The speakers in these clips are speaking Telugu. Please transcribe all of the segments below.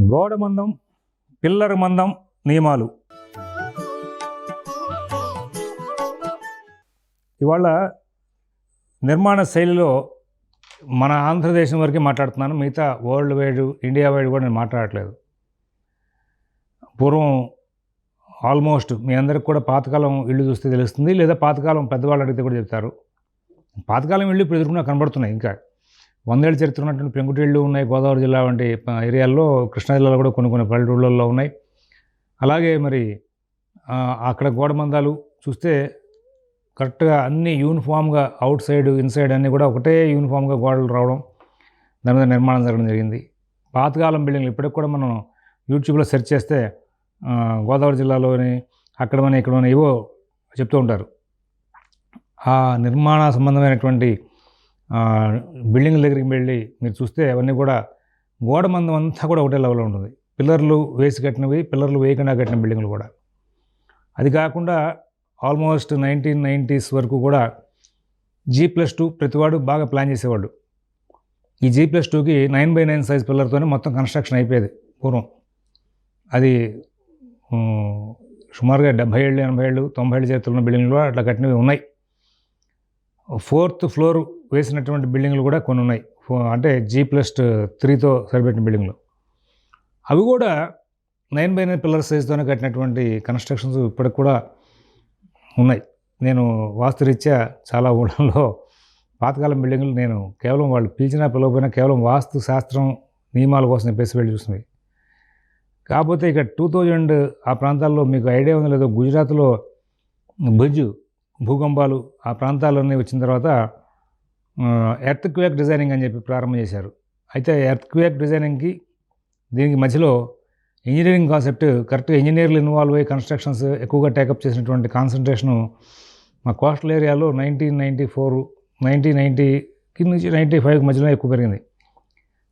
గోడ మందం పిల్లర్ మందం నియమాలు. ఇవాళ నిర్మాణ శైలిలో మన ఆంధ్రదేశం వరకే మాట్లాడుతున్నాను. మిగతా వరల్డ్ వైడ్ ఇండియా వైడ్ కూడా నేను మాట్లాడట్లేదు. పూర్వం ఆల్మోస్ట్ మీ అందరికి కూడా పాతకాలం ఇల్లు చూస్తే తెలుస్తుంది. లేదా పాతకాలం పెద్దవాళ్ళు అడిగితే కూడా చెప్తారు. పాతకాలం ఇల్లు ఇప్పుడు ఎదుర్కొన్నా కనబడుతున్నాయి ఇంకా. వందేళ్ళ చరిత్ర ఉన్నటువంటి పెంకుటిళ్ళు ఉన్నాయి గోదావరి జిల్లా వంటి ఏరియాల్లో కృష్ణా జిల్లాలో కూడా కొన్ని కొన్ని పల్లెటూళ్ళల్లో ఉన్నాయి. అలాగే మరి అక్కడ గోడమందాలు చూస్తే కరెక్ట్గా అన్ని యూనిఫామ్గా అవుట్ సైడ్ ఇన్సైడ్ అన్నీ కూడా ఒకటే యూనిఫామ్గా గోడలు రావడం దాని మీద నిర్మాణం జరగడం జరిగింది. పాతకాలం బిల్డింగ్లు ఇప్పటికి కూడా మనం యూట్యూబ్లో సెర్చ్ చేస్తే గోదావరి జిల్లాలోని అక్కడ మన ఇక్కడ మన ఏవో చెప్తూ ఉంటారు. ఆ నిర్మాణ సంబంధమైనటువంటి బిల్డింగ్ల దగ్గరికి వెళ్ళి మీరు చూస్తే అవన్నీ కూడా గోడ మందం అంతా కూడా ఒకటే లెవెల్లో ఉంటుంది. పిల్లర్లు వేసి కట్టినవి పిల్లర్లు వేయకుండా కట్టిన బిల్డింగ్లు కూడా. అది కాకుండా ఆల్మోస్ట్ నైన్టీన్ నైంటీస్ వరకు కూడా జీ ప్లస్ టూ ప్రతివాడు బాగా ప్లాన్ చేసేవాడు. ఈ జీ ప్లస్ టూకి నైన్ బై నైన్ సైజ్ పిల్లర్తోనే మొత్తం కన్స్ట్రక్షన్ అయిపోయేది పూర్వం. అది సుమారుగా డెబ్బై ఏళ్ళు ఎనభై ఏళ్ళు తొంభై ఏళ్ళు చేతులు ఉన్న బిల్డింగ్లు అట్లా కట్టినవి ఉన్నాయి. ఫోర్త్ ఫ్లోర్ వేసినటువంటి బిల్డింగ్లు కూడా కొన్ని ఉన్నాయి. ఫో- అంటే జీ ప్లస్ త్రీతో సరిపెట్టిన బిల్డింగ్లు. అవి కూడా నైన్ బై నైన్ పిల్లర్ సైజ్తోనే కట్టినటువంటి కన్స్ట్రక్షన్స్ ఇప్పటికి కూడా ఉన్నాయి. నేను వాస్తురీత్యా చాలా ఊళ్ళల్లో పాతకాలం బిల్డింగ్లు నేను కేవలం వాళ్ళు పిలిచినా పిలవకపోయినా కేవలం వాస్తు శాస్త్రం నియమాల కోసం చెప్పేసి వెళ్ళి చూసినవి. కాకపోతే ఇక టూ థౌజండ్ ఆ ప్రాంతాల్లో మీకు ఐడియా ఉందో లేదో గుజరాత్లో భుజ్ భూకంపాలు ఆ ప్రాంతాల్లోనే వచ్చిన తర్వాత ఎర్త్ క్వేక్ డిజైనింగ్ అని చెప్పి ప్రారంభం చేశారు. అయితే ఎర్త్ క్వేక్ డిజైనింగ్కి దీనికి మధ్యలో ఇంజనీరింగ్ కాన్సెప్ట్ కరెక్ట్గా ఇంజనీర్లు ఇన్వాల్వ్ అయ్యి కన్స్ట్రక్షన్స్ ఎక్కువగా టేకప్ చేసినటువంటి కాన్సన్ట్రేషను మా కోస్టల్ ఏరియాలో నైన్టీన్ నైంటీ ఫోర్ నైన్టీన్ నైంటీకి నుంచి నైంటీ ఫైవ్కి మధ్యలో ఎక్కువ పెరిగింది.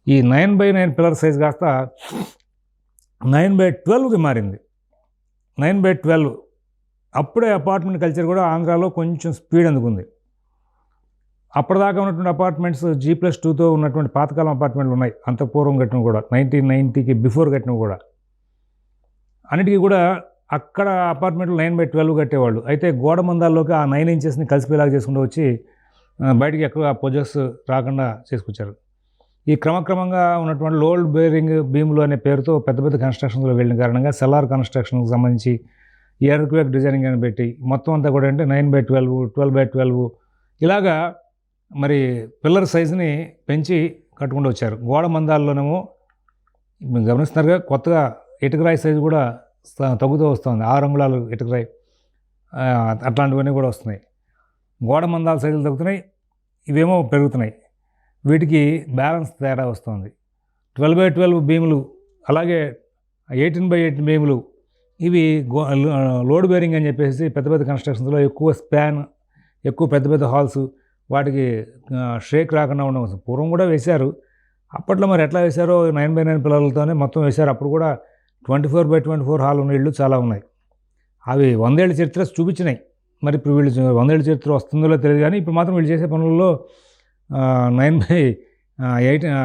ఈ nine by nine pillar size కాస్త నైన్ బై ట్వెల్వ్కి మారింది. నైన్ బై ట్వెల్వ్ అప్పుడే అపార్ట్మెంట్ కల్చర్ కూడా ఆంధ్రాలో కొంచెం స్పీడ్ అందుకుంది. అప్పటిదాకా ఉన్నటువంటి అపార్ట్మెంట్స్ జీ ప్లస్ టూతో ఉన్నటువంటి పాతకాలం అపార్ట్మెంట్లు ఉన్నాయి. అంత పూర్వం కట్టినవి కూడా నైన్టీన్ నైన్టీకి బిఫోర్ కట్టినవి కూడా. అన్నిటికీ కూడా అక్కడ అపార్ట్మెంట్లు నైన్ బై ట్వెల్వ్ కట్టేవాళ్ళు. అయితే గోడ మందాల్లోకి ఆ నైన్ ఇంచెస్ని కలిసిపోయేలాగా చేసుకుంటూ వచ్చి బయటికి ఎక్కువ పొజెస్ రాకుండా చేసుకొచ్చారు. ఈ క్రమక్రమంగా ఉన్నటువంటి లోల్డ్ బేరింగ్ బీములు అనే పేరుతో పెద్ద పెద్ద కన్స్ట్రక్షన్స్లో వెళ్ళిన కారణంగా సెల్లార్ కన్స్ట్రక్షన్కి సంబంధించి ఎయిర్క్వెక్ డిజైనింగ్ అని పెట్టి మొత్తం అంతా కూడా అంటే nine by twelve twelve by twelve. ఇలాగా మరి పిల్లర్ సైజుని పెంచి కట్టుకుంటూ వచ్చారు. గోడ మందాల్లోనేమో మీరు గమనిస్తున్నారుగా కొత్తగా ఇటుకరాయి సైజు కూడా తగ్గుతూ వస్తుంది. ఆరు అంగుళాలు ఇటుకరాయి అట్లాంటివన్నీ కూడా వస్తున్నాయి. గోడ మందాల సైజులు తగ్గుతున్నాయి ఇవేమో పెరుగుతున్నాయి. వీటికి బ్యాలెన్స్ తేడా వస్తుంది. ట్వెల్వ్ బై ట్వెల్వ్ బీములు అలాగే ఎయిటీన్ బై ఎయిటీన్ బీములు ఇవి గో లోడ్ బేరింగ్ అని చెప్పేసి పెద్ద పెద్ద కన్స్ట్రక్షన్స్లో ఎక్కువ స్పాన్ ఎక్కువ పెద్ద పెద్ద హాల్స్ వాటికి షేక్ రాకుండా ఉండవచ్చు పూర్వం కూడా వేశారు. అప్పట్లో మరి ఎట్లా వేశారో నైన్ బై నైన్ పిల్లలతోనే మొత్తం వేశారు. అప్పుడు కూడా twenty four by twenty four hall ఉన్న ఇళ్ళు చాలా ఉన్నాయి. అవి వందేళ్ళ చరిత్ర చూపించినాయి. మరి ఇప్పుడు వీళ్ళు వందేళ్ళ చరిత్ర వస్తుందో తెలియదు కానీ ఇప్పుడు మాత్రం వీళ్ళు చేసే పనుల్లో nine by eighteen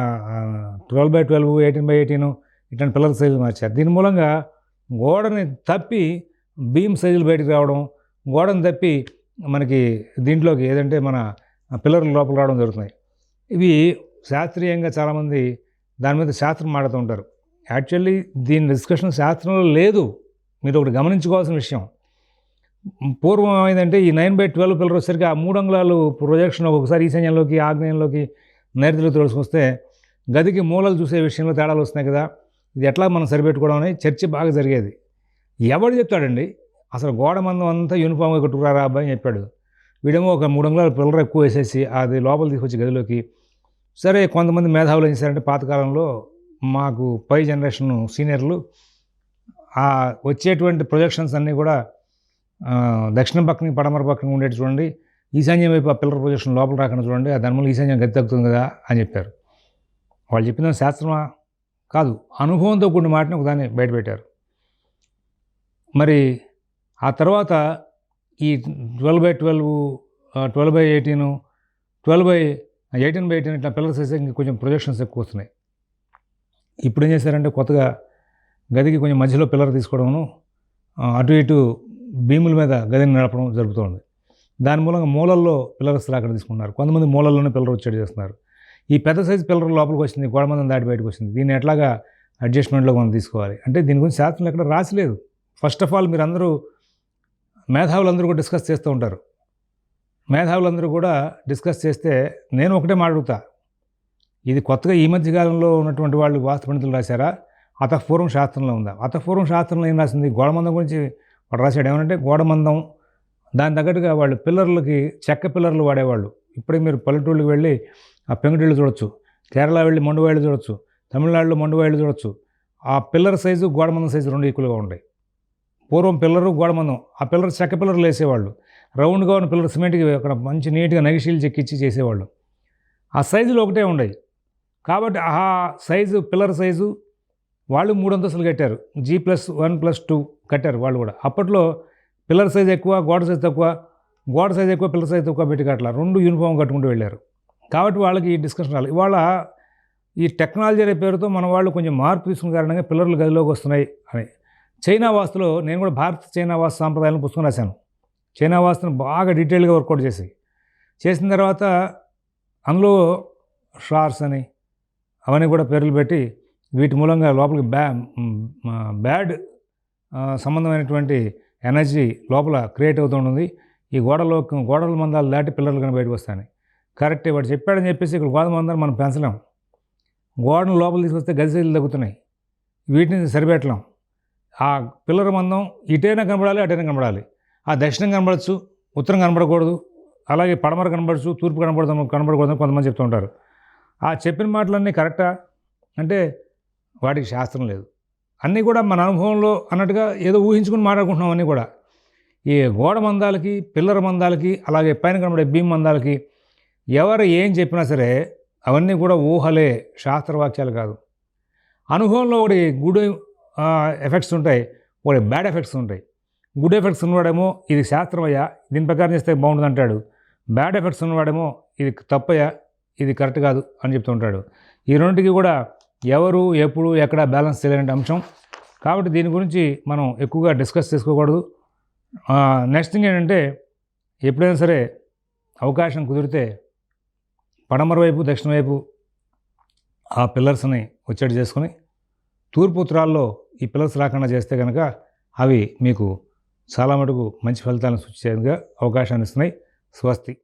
twelve by twelve eighteen by eighteen ఇట్లాంటి పిల్లల సైజు మార్చారు. దీని మూలంగా గోడని తప్పి బీమ్ సైజులు బయటకు రావడం గోడని తప్పి మనకి దీంట్లోకి ఏదంటే మన పిల్లర్ల లోపల రావడం జరుగుతున్నాయి. ఇవి శాస్త్రీయంగా చాలామంది దాని మీద శాస్త్రం మాడుతూ ఉంటారు. యాక్చువల్లీ దీని డిస్కషన్ శాస్త్రంలో లేదు. మీరు ఒకటి గమనించుకోవాల్సిన విషయం. పూర్వం ఏమైందంటే ఈ నైన్ బై ట్వెల్వ్ పిల్లర్ వచ్చేసరికి ఆ మూడు అంగుళాలు ప్రొజెక్షన్ ఒకసారి ఈశాన్యంలోకి ఆగ్నేయంలోకి నైరుతిలో తోడుకొస్తే గదికి మూలలు చూసే విషయంలో తేడాలు వస్తున్నాయి కదా. ఇది ఎట్లా మనం సరిపెట్టుకోవడం అని చర్చ బాగా జరిగేది. ఎవడు చెప్తాడండి? అసలు గోడ మందం అంతా యూనిఫామ్గా కట్టుకురారా అబ్బాయి అని చెప్పాడు. వీడేమో ఒక మూడు అంగుళాల పిల్లర ఎక్కువ వేసేసి అది లోపల తీసుకొచ్చి గదిలోకి సరే కొంతమంది మేధావులు ఏం చేశారంటే పాతకాలంలో మాకు పై జనరేషన్ సీనియర్లు ఆ వచ్చేటువంటి ప్రొజెక్షన్స్ అన్నీ కూడా దక్షిణ పక్కన పడమర పక్కన ఉండేటి చూడండి. ఈశాన్యం వైపు ఆ పిల్లర్ ప్రొజెక్షన్ లోపల రాకుండా చూడండి. ఆ దానివల్ల ఈశాన్యం గతి తగ్గుతుంది కదా అని చెప్పారు. వాళ్ళు చెప్పిన శాస్త్రమా? కాదు అనుభవంతో కూడిన మాటని ఒకదాన్ని బయటపెట్టారు. మరి ఆ తర్వాత ఈ twelve by twelve twelve by eighteen twelve by eighteen by eighteen ఇట్లా పిల్లల సైజ్ ఇంకా కొంచెం ప్రొజెక్షన్స్ ఎక్కువ వస్తున్నాయి. ఇప్పుడు ఏం చేశారంటే కొత్తగా గదికి కొంచెం మధ్యలో పిల్లర్ తీసుకోవడము అటు ఇటు భీముల మీద గదిని నడపడం జరుగుతుంది. దాని మూలంగా మూలల్లో పిల్లర్స్ అక్కడ తీసుకున్నారు. కొంతమంది మూలల్లోనే పిల్లర్ వచ్చేది చేస్తున్నారు. ఈ పెద్ద సైజు పిల్లర్ లోపలికి వచ్చింది గోడమందం దాటి బయటకు వచ్చింది దీన్ని ఎట్లాగా అడ్జస్ట్మెంట్లో మనం తీసుకోవాలి? అంటే దీని గురించి శాస్త్రం ఎక్కడ రాసిలేదు. ఫస్ట్ ఆఫ్ ఆల్ మీరు అందరూ మేధావులందరూ కూడా డిస్కస్ చేస్తూ ఉంటారు. మేధావులందరూ కూడా డిస్కస్ చేస్తే నేను ఒకటే మాట్లాడుతా ఇది కొత్తగా ఈ మధ్యకాలంలో ఉన్నటువంటి వాళ్ళు వాస్తు పండితులు రాశారా? అతపూర్వం శాస్త్రంలో ఉందా? అతపూర్వం శాస్త్రంలో ఏం రాసింది? గోడమందం గురించి వాడు రాశాడు. ఏమంటే గోడమందం దాని తగ్గట్టుగా వాళ్ళు పిల్లర్లకి చెక్క పిల్లర్లు వాడేవాళ్ళు. ఇప్పుడే మీరు పల్లెటూళ్ళకి వెళ్ళి ఆ పెంకుటిళ్ళు చూడొచ్చు. కేరళ వెళ్ళి మండువాయిలు చూడొచ్చు. తమిళనాడులో మండువాయిలు చూడొచ్చు. ఆ పిల్లర్ సైజు గోడమందం సైజు రెండు ఈక్వల్గా ఉన్నాయి పూర్వం పిల్లరు గోడమందం ఆ పిల్లర్ చెక్క పిల్లర్లు వేసేవాళ్ళు. రౌండ్గా ఉన్న పిల్లర్ సిమెంట్కి అక్కడ మంచి నీట్గా నగిషీలు చెక్కిచ్చి చేసేవాళ్ళు. ఆ సైజులు ఒకటే ఉండేవి. కాబట్టి ఆ సైజు పిల్లర్ సైజు వాళ్ళు మూడు అంతస్తులు కట్టారు. G plus one plus two కట్టారు వాళ్ళు కూడా. అప్పట్లో పిల్లర్ సైజ్ ఎక్కువ గోడ సైజ్ తక్కువ గోడ సైజ్ ఎక్కువ పిల్లర్ సైజ్ తక్కువ పెట్టి కట్టాల. రెండు యూనిఫామ్ కట్టుకుంటూ వెళ్ళారు. కాబట్టి వాళ్ళకి ఈ డిస్కషన్ రాలేదు. ఇవాళ ఈ టెక్నాలజీ అనే పేరుతో మన వాళ్ళు కొంచెం మార్పు తీసుకున్న కారణంగా పిల్లర్లు గదిలోకి వస్తున్నాయి అని. చైనా వాస్తులో నేను కూడా భారత చైనా వాస్తు సాంప్రదాయాలను పుస్తకం రాశాను. చైనా వాస్తును బాగా డీటెయిల్గా వర్కౌట్ చేసి. చేసిన తర్వాత అందులో షార్స్ అని అవన్నీ కూడా పేర్లు పెట్టి వీటి మూలంగా లోపలికి బ్యా బ్యాడ్ సంబంధమైనటువంటి ఎనర్జీ లోపల క్రియేట్ అవుతూ ఉంటుంది. ఈ గోడలో గోడల మందాలు దాటి పిల్లలు కానీ బయటకు వస్తాయి కరెక్ట్ వాడు చెప్పాడని చెప్పేసి ఇక్కడ గోధుమ మందాలు మనం పెంచలేం. గోడను లోపల తీసుకొస్తే గది సైజులు తగ్గుతున్నాయి. వీటిని సరిపెట్టలేం. ఆ పిల్లర మందం ఇటైనా కనబడాలి అటైనా కనబడాలి. ఆ దక్షిణం కనబడచ్చు ఉత్తరం కనబడకూడదు అలాగే పడమర కనబడచ్చు తూర్పు కనబడదు కనబడకూడదు కొంతమంది చెప్తూ ఉంటారు. ఆ చెప్పిన మాటలన్నీ కరెక్టా? అంటే వాటికి శాస్త్రం లేదు. అన్నీ కూడా మన అనుభవంలో అన్నట్టుగా ఏదో ఊహించుకుని మాట్లాడుకుంటున్నాం అన్నీ కూడా. ఈ గోడ మందాలకి పిల్లర మందాలకి అలాగే పైన కనబడే భీమ్ మందాలకి ఎవరు ఏం చెప్పినా సరే అవన్నీ కూడా ఊహలే శాస్త్రవాక్యాలు కాదు. అనుభవంలో ఒకటి గుడ్ ఎఫెక్ట్స్ ఉంటాయి ఒకటి బ్యాడ్ ఎఫెక్ట్స్ ఉంటాయి. గుడ్ ఎఫెక్ట్స్ ఉన్నవాడేమో ఇది శాస్త్రమయ్యా దీని ప్రకారం చేస్తే బాగుంటుంది అంటాడు. బ్యాడ్ ఎఫెక్ట్స్ ఉన్నవాడేమో ఇది తప్పయ్యా ఇది కరెక్ట్ కాదు అని చెప్తూ ఉంటాడు. ఈ రెండింటికి కూడా ఎవరు ఎప్పుడు ఎక్కడ బ్యాలెన్స్ చేయలేని అంశం. కాబట్టి దీని గురించి మనం ఎక్కువగా డిస్కస్ చేసుకోకూడదు. నెక్స్ట్ థింగ్ ఏంటంటే ఎప్పుడైనా సరే అవకాశం కుదిరితే పడమర వైపు దక్షిణ వైపు ఆ పిల్లర్స్ని వచ్చేటి చేసుకొని తూర్పు ఉత్తరాల్లో ఈ పిల్లర్స్ రాకుండా చేస్తే కనుక అవి మీకు చాలా మటుకు మంచి ఫలితాలను సూచించేందుకు అవకాశాన్ని ఇస్తున్నాయి. స్వస్తి.